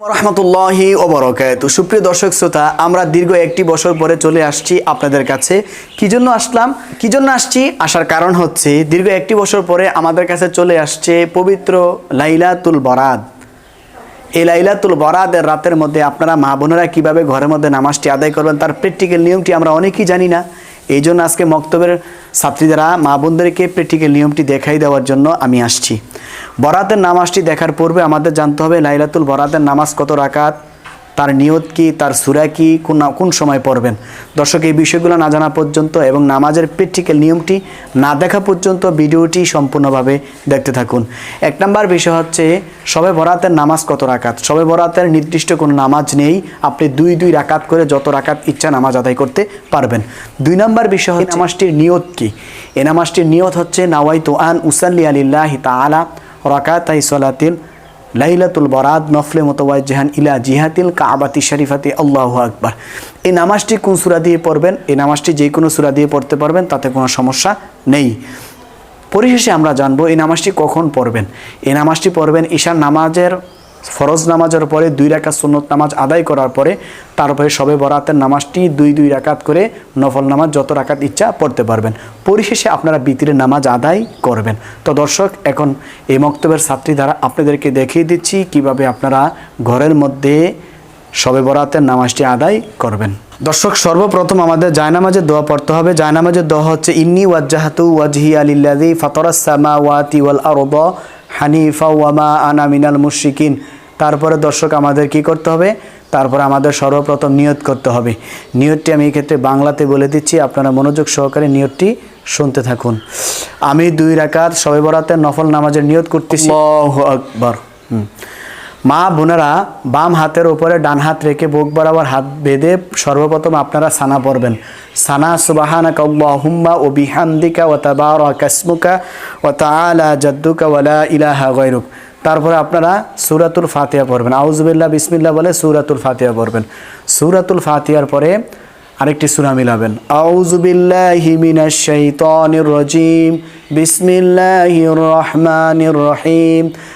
রহমতুল্লাহি ওবরকাত। সুপ্রিয় দর্শক শ্রোতা, আমরা দীর্ঘ একটি বছর পরে চলে আসছি আপনাদের কাছে। কি জন্য আসলাম? কি জন্য আসছি? আসার কারণ হচ্ছে, দীর্ঘ একটি বছর পরে আমাদের কাছে চলে আসছে পবিত্র লাইলাতুল বরাদ। এই লাইলাতুল বরাদের রাতের মধ্যে আপনারা মা বোনেরা কীভাবে ঘরের মধ্যে নামাজটি আদায় করবেন, তার প্র্যাকটিক্যাল নিয়মটি আমরা অনেকেই জানি না। এই জন্য আজকে মক্তবের ছাত্রীদেরা, মা বোনদেরকে প্র্যাকটিক্যাল নিয়মটি দেখাই দেওয়ার জন্য আমি আসছি। বরাতের নামাজটি দেখার পূর্বে আমাদের জানতে হবে লাইলাতুল বরাতের নামাজ কত রাকাত তার নিয়ত কি, তার সুরা কি, কোন কোন সময় পড়বেন? দর্শক, এই বিষয়গুলো না জানা পর্যন্ত এবং নামাজের প্র্যাকটিক্যাল নিয়মটি না দেখা পর্যন্ত ভিডিওটি সম্পূর্ণভাবে দেখতে থাকুন। এক নম্বর বিষয় হচ্ছে, সবে বরাতের নামাজ কত রাকাত? সবে বরাতের নির্দিষ্ট কোনো নামাজ নেই, আপনি দুই দুই রাকাত করে যত রাকাত ইচ্ছা নামাজ আদায় করতে পারবেন। দুই নম্বর বিষয় হচ্ছে নামাজটির নিয়ত কি? এ নামাজটির নিয়ত হচ্ছে নাওয়াই তো আন উসাল্লি আলিল্লাহ তাআলা রাকাতাই সলাতিল লাইলাতুল বরাদ নফলে জেহান ইলা জিহাতিল কাবাতি শরীফাতে, আল্লাহ আকবার। এই নামাজটি কোন সুরা দিয়ে পড়বেন? এই নামাজটি যে কোনো সুরা দিয়ে পড়তে পারবেন, তাতে কোনো সমস্যা নেই। পরিশেষে আমরা জানব এই নামাজটি কখন পড়বেন। এই নামাজটি পড়বেন ঈশার নামাজের ফরজ নামাজের পরে দুই রাকাত সুন্নত নামাজ আদায় করার পরে তারপরে সবে বরাতের নামাজটি দুই দুই রাকাত করে নফল নামাজ যত রাকাত ইচ্ছা পড়তে পারবেন। পরিশেষে আপনারা বিতিরের নামাজ আদায় করবেন। তো দর্শক, এখন এই মক্তবের ছাত্রী দ্বারা আপনাদেরকে দেখিয়ে দিচ্ছি কীভাবে আপনারা ঘরের মধ্যে সবে বরাতের নামাজটি আদায় করবেন। দর্শক, সর্বপ্রথম আমাদের জায়নামাজের দোয়া পড়তে হবে। জায়নামাজের দোয়া হচ্ছে, ইন্নি ওয়াজ্জাহাতু ওয়াজহি আলিল্লাযী ফাতারাস সামাওয়াতি ওয়াল আরদা হানিফা ওয়ামা আনা মিনাল মুশরিকিন। তারপরে দর্শক আমাদের কি করতে হবে? তারপরে আমাদের সর্বপ্রথম নিয়ত করতে হবে। নিয়তটি আমি এই ক্ষেত্রে বাংলাতে বলে দিচ্ছি আপনারা মনোযোগ সহকারে নিয়তটি শুনতে থাকুন। আমি দুই রাকাত সবে বরাতের নফল নামাজের নিয়ত করতেছি। আকবার। মা বোনেরা বাম হাতের উপরে ডান হাত রেখে বুক বরাবর হাত বেঁধে সর্বপ্রথম আপনারা সানা পড়বেন। সানা সুবাহানাকা আল্লাহুম্মা ও বিহামদিকা ও তাবারা কাসমুকা ও তাআলা জাদ্দুকা ওয়ালা ইলাহা গায়রুক। তারপরে আপনারা সুরাতুল ফাতিয়া পড়বেন। আউজবিল্লা বিসমিল্লা বলে সুরাতুল ফাতিয়া পড়বেন। সুরাতুল ফাতিয়ার পরে আরেকটি সুরা মিলাবেন। আউযুবিল্লাহি মিনাশ শাইতানির রাজিম। বিসমিল্লাহির রহমানির রহিম।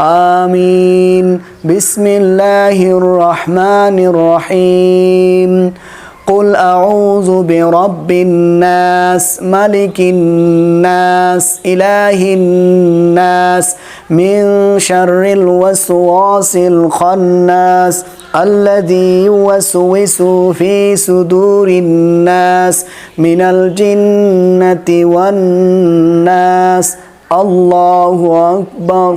آمين بسم الله الرحمن الرحيم قل أعوذ برب الناس ملك الناس إله الناس من شر الوسواس الخناس الذي يوسوس في صدور الناس من الجنة والناس الله أكبر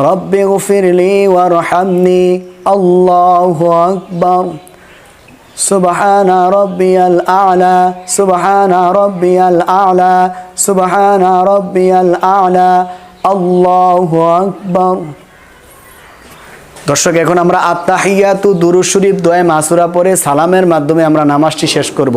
رب اغفر لي وارحمني الله أكبر سبحان ربي الأعلى سبحان ربي الأعلى سبحان ربي الأعلى الله أكبر দর্শক এখন আমরা আত্মাহিয়াতু দুরুদ শরীফ দোয়া মাসুরা পরে সালামের মাধ্যমে আমরা নামাজটি শেষ করব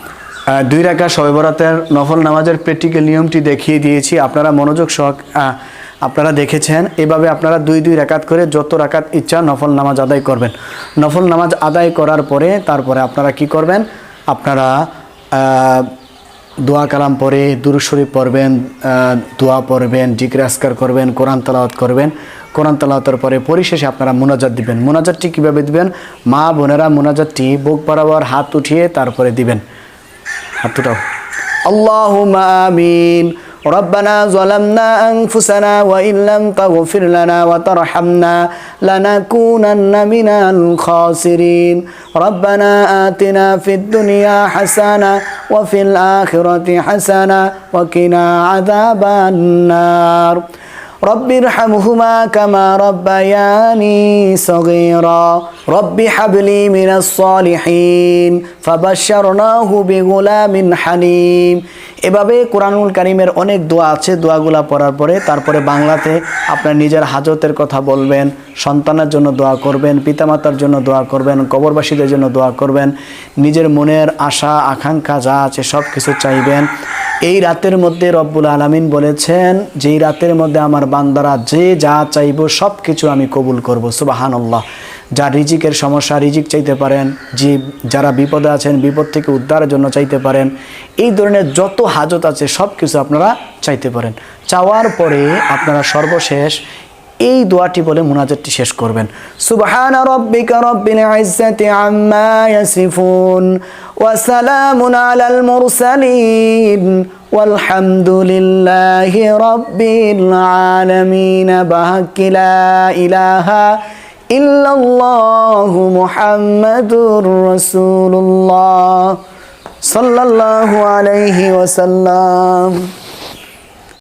দুই রাখা শবে বরাতের নফল নামাজের প্র্যাকটিক্যাল নিয়মটি দেখিয়ে দিয়েছি। আপনারা মনোযোগ সহ আপনারা দেখেছেন। এভাবে আপনারা দুই দুই রাকাত করে যত রাকাত ইচ্ছা নফল নামাজ আদায় করবেন। নফল নামাজ আদায় করার পরে তারপরে আপনারা কি করবেন? আপনারা দোয়া কালাম পরে দুরুদ শরীফ পড়বেন দোয়া পড়বেন জিজ্ঞাসকার করবেন, কোরআন তালাওয়াত করবেন। কোরআন তালাওয়াতের পরে পরিশেষে আপনারা মোনাজাত দিবেন। মোনাজাতটি কীভাবে দিবেন? মা বোনেরা মোনাজাতটি বুক বরাবর হাত উঠিয়ে তারপরে দিবেন। হাত উঠাও اللهم آمين ربنا ظلمنا أنفسنا وإن لم تغفر لنا وترحمنا لنكونن من الخاسرين ربنا آتنا في الدنيا حسنة وفي الآخرة حسنة وقنا عذاب النار رب ارحمهما كما ربياني صغيرا رب حب لي من الصالحين فبشرناه بغلام حليم এভাবে কোরআনুল কারিমের অনেক দোয়া আছে দোয়াগুলা পড়ার পরে তারপরে বাংলাতে আপনার নিজের হাজতের কথা বলবেন সন্তানের জন্য দোয়া করবেন পিতামাতার জন্য দোয়া করবেন কবরবাসীদের জন্য দোয়া করবেন নিজের মনের আশা আকাঙ্ক্ষা যা আছে সব কিছু চাইবেন এই রাতের মধ্যে রব্বুল আলমিন বলেছেন, যেই রাতের মধ্যে আমার বান্দারা যে যা চাইব সব কিছু আমি কবুল করব। সুবাহান্লাহ যা রিজিকের সমস্যা, রিজিক চাইতে পারেন, যে যারা বিপদে আছেন, বিপদ থেকে উদ্ধারের জন্য চাইতে পারেন, এই ধরনের যত হাজত আছে সব কিছু আপনারা চাইতে পারেন। চাওয়ার পরে আপনারা সর্বশেষ এই দোয়াটি বলে মুনাজাতটি শেষ করবেন সুবহান রাব্বিকা রাব্বিল ইজ্জাতি আম্মা ইয়াসিফুন ওয়া সালামুন আলাল মুরসালিন والحمد لله رب العالمين بحق لا إله إلا الله محمد رسول الله صلى الله عليه وسلم